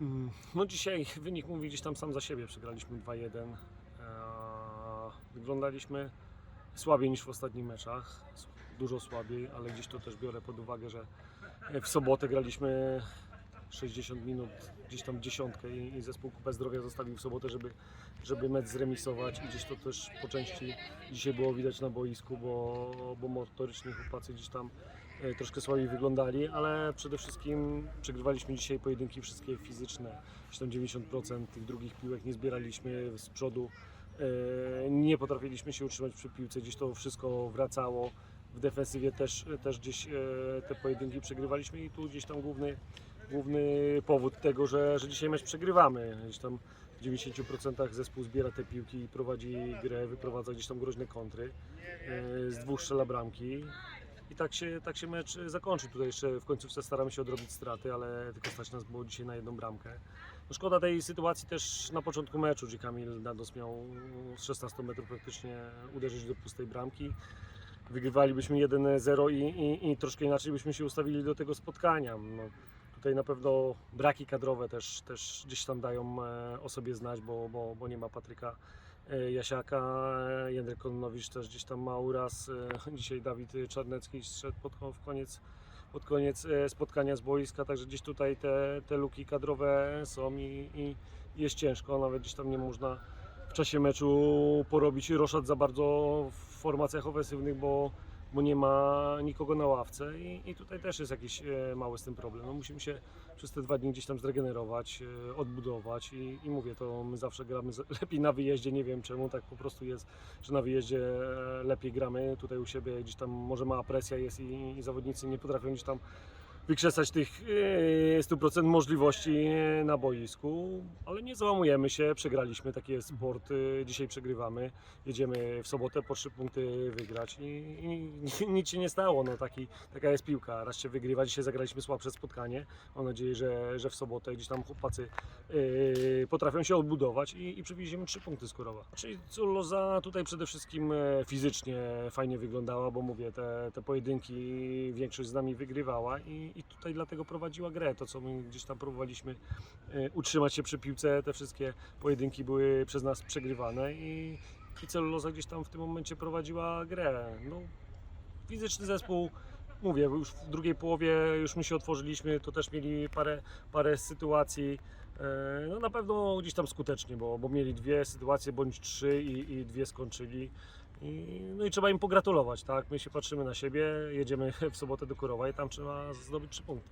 Mm, No dzisiaj wynik mówi gdzieś tam sam za siebie. Przegraliśmy 2-1. Eee, Wyglądaliśmy słabiej niż w ostatnich meczach. Dużo słabiej, ale gdzieś to też biorę pod uwagę, że w sobotę graliśmy 60 minut, gdzieś tam dziesiątkę i, i zespół Kupę Zdrowia zostawił w sobotę, żeby, żeby mecz zremisować i gdzieś to też po części dzisiaj było widać na boisku, bo, bo motorycznie chłopacy gdzieś tam e, troszkę słabiej wyglądali, ale przede wszystkim przegrywaliśmy dzisiaj pojedynki wszystkie fizyczne, gdzieś tam 90% tych drugich piłek nie zbieraliśmy z przodu, e, nie potrafiliśmy się utrzymać przy piłce, gdzieś to wszystko wracało. W defensywie też, też gdzieś e, te pojedynki przegrywaliśmy i tu gdzieś tam główny, główny powód tego, że, że dzisiaj mecz przegrywamy. Gdzieś tam w 90% zespół zbiera te piłki i prowadzi grę, wyprowadza gdzieś tam groźne kontry. E, Z dwóch strzela bramki. I tak się, tak się mecz zakończy. Tutaj jeszcze w końcówce staramy się odrobić straty, ale tylko stać nas było dzisiaj na jedną bramkę. No szkoda tej sytuacji też na początku meczu, gdzie Kamil Nados miał z 16 metrów praktycznie uderzyć do pustej bramki. Wygrywalibyśmy 1-0 i, i, i troszkę inaczej byśmy się ustawili do tego spotkania. No, tutaj na pewno braki kadrowe też, też gdzieś tam dają e, o sobie znać, bo, bo, bo nie ma Patryka e, Jasiaka, e, Jędrek Kononowicz też gdzieś tam ma uraz. e, Dzisiaj Dawid Czarnecki szedł pod, w koniec, pod koniec e, spotkania z boiska, także gdzieś tutaj te, te luki kadrowe są i, i jest ciężko, nawet gdzieś tam nie można w czasie meczu porobić roszad za bardzo w formacjach ofensywnych, bo, bo nie ma nikogo na ławce i, i tutaj też jest jakiś e, mały z tym problem. No, musimy się przez te dwa dni gdzieś tam zregenerować, e, odbudować i, i mówię, to my zawsze gramy lepiej na wyjeździe, nie wiem czemu, tak po prostu jest, że na wyjeździe e, lepiej gramy, tutaj u siebie gdzieś tam może mała presja jest i, i zawodnicy nie potrafią gdzieś tam wykrzesać tych e, 100% możliwości e, na boisku, ale nie załamujemy się, przegraliśmy, taki jest sport, e, dzisiaj przegrywamy, jedziemy w sobotę po trzy punkty wygrać i, i nic się nie stało, no taki, taka jest piłka, raz się wygrywa, dzisiaj zagraliśmy słabsze spotkanie, mam nadzieję, że, że w sobotę gdzieś tam chłopacy e, potrafią się odbudować i, i przywieziemy trzy punkty z Kurowa. Czyli Loza tutaj przede wszystkim e, fizycznie fajnie wyglądała, bo mówię, te, te pojedynki większość z nami wygrywała i, i tutaj dlatego prowadziła grę. To, co my gdzieś tam próbowaliśmy e, utrzymać się przy piłce, te wszystkie pojedynki były przez nas przegrywane i, i celuloza gdzieś tam w tym momencie prowadziła grę. No, fizyczny zespół, mówię, już w drugiej połowie już my się otworzyliśmy, to też mieli parę, parę sytuacji. e, No na pewno gdzieś tam skutecznie, bo, bo mieli dwie sytuacje bądź trzy i, i dwie skończyli. I, no i trzeba im pogratulować, tak? My się patrzymy na siebie, jedziemy w sobotę do Kurowa i tam trzeba zdobyć trzy punkty.